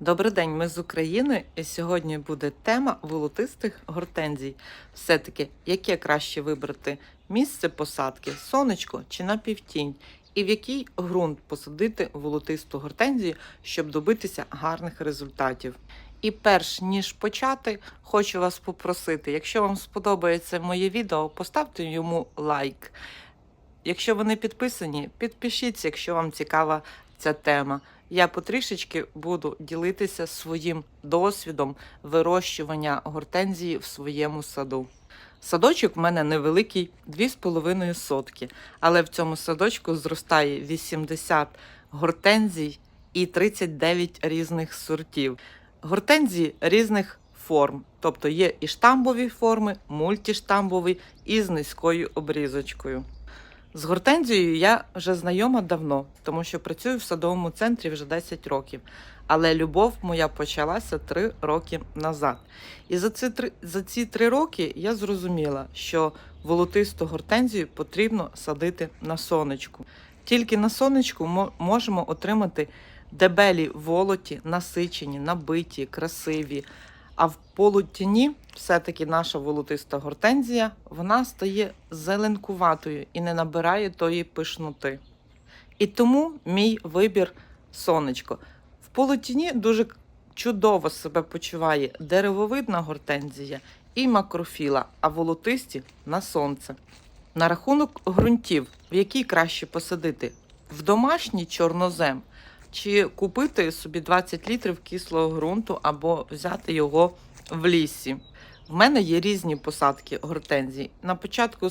Добрий день, ми з України. І сьогодні буде тема волотистих гортензій. Все-таки, яке краще вибрати місце посадки, сонечко чи напівтінь, і в який ґрунт посадити волотисту гортензію, щоб добитися гарних результатів. І перш ніж почати, хочу вас попросити, якщо вам сподобається моє відео, поставте йому лайк. Якщо ви не підписані, підпишіться, якщо вам цікава ця тема. Я потрішечки буду ділитися своїм досвідом вирощування гортензії в своєму саду. Садочок в мене невеликий 2,5 сотки, але в цьому садочку зростає 80 гортензій і 39 різних сортів. Гортензії різних форм, тобто є і штамбові форми, мультиштамбові і з низькою обрізочкою. З гортензією я вже знайома давно, тому що працюю в садовому центрі вже 10 років. Але любов моя почалася 3 роки назад. І за ці, три, за ці 3 роки я зрозуміла, що волотисту гортензію потрібно садити на сонечку. Тільки на сонечку мо- можемо отримати дебелі волоті, насичені, набиті, красиві. А в полутіні все-таки наша волотиста гортензія вона стає зеленкуватою і не набирає тої пишноти. І тому мій вибір сонечко. В полутіні дуже чудово себе почуває деревовидна гортензія і макрофіла, а волотисті на сонце. На рахунок ґрунтів, в який краще посадити в домашній чорнозем чи купити собі 20 літрів кислого ґрунту або взяти його в лісі. В мене є різні посадки гортензій. На початку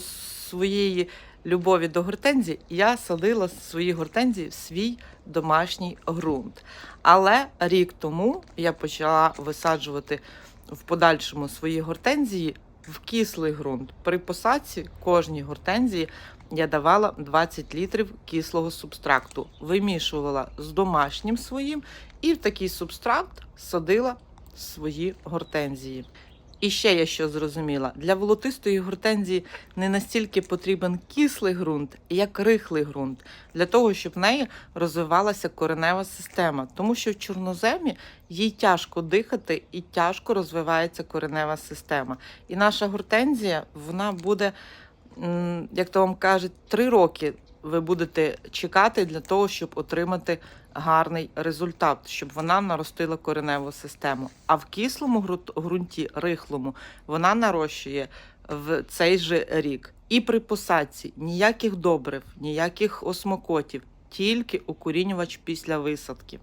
своєї любові до гортензій я садила свої гортензії в свій домашній ґрунт. Але рік тому я почала висаджувати в подальшому свої гортензії в кислий ґрунт. При посадці кожній гортензії я давала 20 літрів кислого субстракту, вимішувала з домашнім своїм і в такий субстракт садила свої гортензії. І ще я що зрозуміла: для волотистої гортензії не настільки потрібен кислий ґрунт, як рихлий ґрунт, для того, щоб в неї розвивалася коренева система, тому що в чорноземі їй тяжко дихати і тяжко розвивається коренева система. І наша гортензія вона буде, як то вам кажуть, три роки ви будете чекати для того, щоб отримати гарний результат, щоб вона наростила кореневу систему. А в кислому ґрунт- ґрунті, рихлому, вона нарощує в цей же рік. І при посадці ніяких добрив, ніяких осмокотів, тільки укорінювач після висадки.